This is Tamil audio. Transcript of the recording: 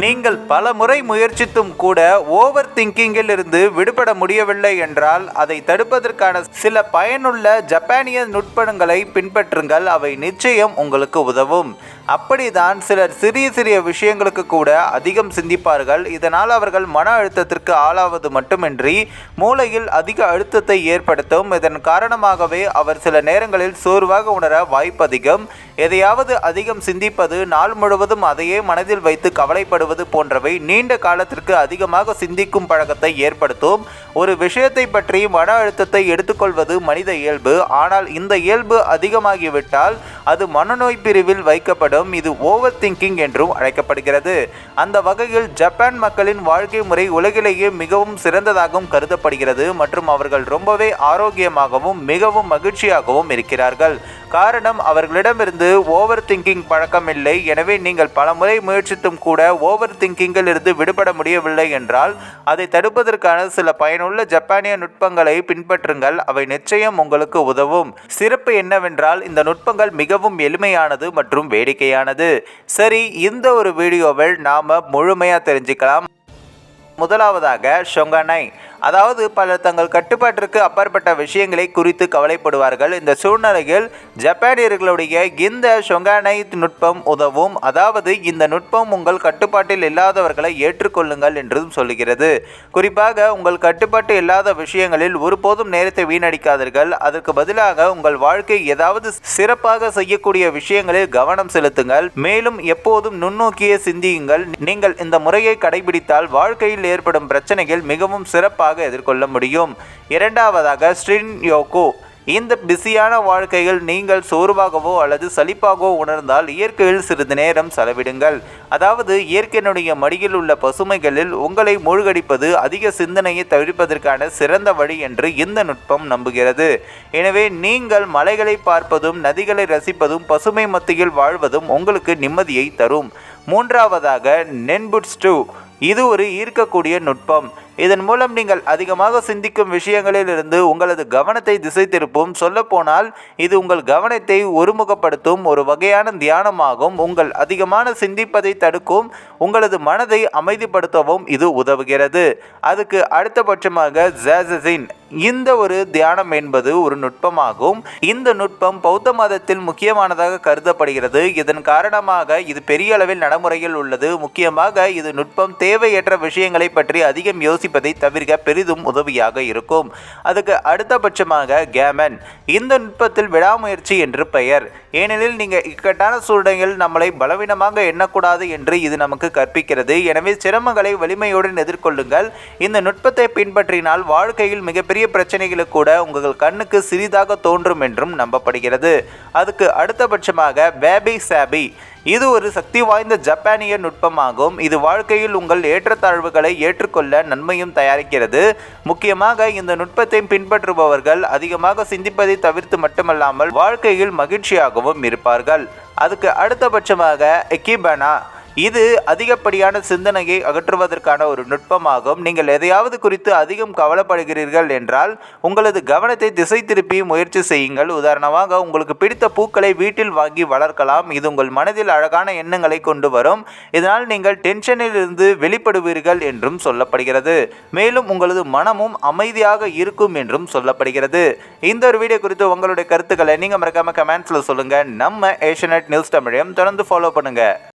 நீங்கள் பல முறை முயற்சித்தும் கூட ஓவர் திங்கிங்கில் இருந்து விடுபட முடியவில்லை என்றால் அதை தடுப்பதற்கான சில பயனுள்ள ஜப்பானிய நுட்பங்களை பின்பற்றுங்கள். அவை நிச்சயம் உங்களுக்கு உதவும். அப்படிதான் சிலர் சிறிய சிறிய விஷயங்களுக்கு கூட அதிகம் சிந்திப்பார்கள். இதனால் அவர்கள் மன அழுத்தத்திற்கு ஆளாவது மட்டுமின்றி மூளையில் அதிக அழுத்தத்தை ஏற்படுத்தும். இதன் காரணமாகவே அவர் சில நேரங்களில் சோர்வாக உணர வாய்ப்பு அதிகம் எதையாவது அதிகம் சிந்திப்பது நாள் முழுவதும் அதையே மனதில் வைத்து கவலைப்படுவது போன்றவை நீண்ட காலத்திற்கு அதிகமாக சிந்திக்கும் பழக்கத்தை ஏற்படுத்தும். ஒரு விஷயத்தை பற்றி மன அழுத்தத்தை எடுத்துக்கொள்வது மனித இயல்பு. ஆனால் இந்த இயல்பு அதிகமாகிவிட்டால் அது மனநோய் பிரிவில் வைக்கப்படும். இது ஓவர் திங்கிங் என்றும் அழைக்கப்படுகிறது. அந்த வகையில் ஜப்பான் மக்களின் வாழ்க்கை முறை உலகிலேயே மிகவும் சிறந்ததாகவும் கருதப்படுகிறது. மற்றும் அவர்கள் ரொம்பவே ஆரோக்கியமாகவும் மிகவும் மகிழ்ச்சியாகவும் இருக்கிறார்கள். காரணம் அவர்களிடமிருந்து ஓவர் திங்கிங் பழக்கம் இல்லை எனவே நீங்கள் பல முறை முயற்சித்தும் கூட ஓவர் திங்கிங்கில் இருந்து விடுபட முடியவில்லை என்றால் அதை தடுப்பதற்கான சில பயனுள்ள ஜப்பானிய நுட்பங்களை பின்பற்றுங்கள். அவை நிச்சயம் உங்களுக்கு உதவும். சிறப்பு என்னவென்றால் இந்த நுட்பங்கள் மிக மிகவும் எளிமையானது மற்றும் வேடிக்கையானது. சரி இந்த ஒரு வீடியோவில் நாம முழுமையாக தெரிஞ்சுக்கலாம். முதலாவதாக ஷொங்கனை அதாவது பலர் தங்கள் கட்டுப்பாட்டிற்கு அப்பாற்பட்ட விஷயங்களை குறித்து கவலைப்படுவார்கள். இந்த சூழ்நிலையில் ஜப்பானியர்களுடைய இந்த ஷொங்கானை நுட்பம் உதவும். அதாவது இந்த நுட்பம் உங்கள் கட்டுப்பாட்டில் இல்லாதவர்களை ஏற்றுக்கொள்ளுங்கள் என்றும் சொல்லுகிறது. குறிப்பாக உங்கள் கட்டுப்பாட்டு இல்லாத விஷயங்களில் ஒருபோதும் நேரத்தை வீணடிக்காதீர்கள். அதற்கு பதிலாக உங்கள் வாழ்க்கை ஏதாவது சிறப்பாக செய்யக்கூடிய விஷயங்களில் கவனம் செலுத்துங்கள். மேலும் எப்போதும் நுண்ணோக்கிய சிந்தியுங்கள். நீங்கள் இந்த முறையை கடைபிடித்தால் வாழ்க்கையில் ஏற்படும் பிரச்சனைகள் மிகவும் சிறப்பாக எதிர்கொள்ள முடியும். இரண்டாவதாக ஸ்ட்ரின் யோகோ இந்த பிஸியான வாழ்க்கையில் நீங்கள் சோர்வாகவோ அல்லது சலிப்பாகவோ உணர்ந்தால் இயற்கையில் சிறிது நேரம் செலவிடுங்கள். அதாவது இயற்கையினுடைய மடியில் உள்ள பசுமைகளில் உங்களை மூழ்கடிப்பது அதிக சிந்தனையை தவிர்ப்பதற்கான சிறந்த வழி என்று இந்த நுட்பம் நம்புகிறது. எனவே நீங்கள் மலைகளை பார்ப்பதும் நதிகளை ரசிப்பதும் பசுமை மத்தியில் வாழ்வதும் உங்களுக்கு நிம்மதியை தரும். மூன்றாவதாக நென்புட்ஸ்டு இது ஒரு ஈர்க்கக்கூடிய நுட்பம். இதன் மூலம் நீங்கள் அதிகமாக சிந்திக்கும் விஷயங்களில் இருந்து உங்களது கவனத்தை திசை திருப்பும் சொல்லப்போனால் இது உங்கள் கவனத்தை ஒருமுகப்படுத்தும். ஒரு வகையான தியானமாகும். உங்கள் அதிகமான சிந்திப்பதை தடுக்கும். உங்களது மனதை அமைதிப்படுத்தவும் இது உதவுகிறது. அதுக்கு அடுத்தபட்சமாக ஜாசசின் இந்த ஒரு தியானம் என்பது ஒரு நுட்பமாகும். இந்த நுட்பம் பௌத்த மதத்தில் முக்கியமானதாக கருதப்படுகிறது. இதன் காரணமாக இது பெரிய அளவில் நடைமுறையில் உள்ளது. முக்கியமாக இது நுட்பம் தேவையற்ற விஷயங்களை பற்றி அதிகம் யோசிப்பதை தவிர்க்க பெரிதும் உதவியாக இருக்கும். அதுக்கு அடுத்தபட்சமாக கேமன். இந்த நுட்பத்தில் விடாமுயற்சி என்று பெயர். ஏனெனில் நீங்கள் இக்கட்டான சூழ்நிலையில் நம்மளை பலவீனமாக எண்ணக்கூடாது என்று இது நமக்கு கற்பிக்கிறது. எனவே சிரமங்களை வலிமையுடன் எதிர்கொள்ளுங்கள். இந்த நுட்பத்தை பின்பற்றினால் வாழ்க்கையில் மிகப்பெரிய பிரச்சனைகளுக்கு கூட உங்கள் கண்ணுக்கு சிறிதாக தோன்றும் என்றும் நம்பப்படுகிறது. அதுக்கு அடுத்தபட்சமாக பேபி சாபி இது ஒரு சக்தி வாய்ந்த ஜப்பானிய நுட்பமாகும். இது வாழ்க்கையில் உங்கள் ஏற்றத்தாழ்வுகளை ஏற்றுக்கொள்ள நன்மையும் தயாரிக்கிறது. முக்கியமாக இந்த நுட்பத்தை பின்பற்றுபவர்கள் அதிகமாக சிந்திப்பதை தவிர்த்து மட்டுமல்லாமல் வாழ்க்கையில் மகிழ்ச்சியாகவும் இருப்பார்கள். அதுக்கு அடுத்தபட்சமாக எக்கிபனா இது அதிகப்படியான சிந்தனையை அகற்றுவதற்கான ஒரு நுட்பமாகும். நீங்கள் எதையாவது குறித்து அதிகம் கவலைப்படுகிறீர்கள் என்றால் உங்களது கவனத்தை திசை திருப்பி முயற்சி செய்யுங்கள். உதாரணமாக உங்களுக்கு பிடித்த பூக்களை வீட்டில் வாங்கி வளர்க்கலாம். இது உங்கள் மனதில் அழகான எண்ணங்களை கொண்டு வரும். இதனால் நீங்கள் டென்ஷனில் இருந்து வெளிப்படுவீர்கள் என்றும் சொல்லப்படுகிறது. மேலும் உங்களது மனமும் அமைதியாக இருக்கும் என்றும் சொல்லப்படுகிறது. இந்த ஒரு வீடியோ குறித்து உங்களுடைய கருத்துக்களை நீங்கள் மறக்காம கமெண்ட்ஸில் சொல்லுங்கள் நம்ம ஏஷியநெட் நியூஸ் தமிழையும் தொடர்ந்து ஃபாலோ பண்ணுங்கள்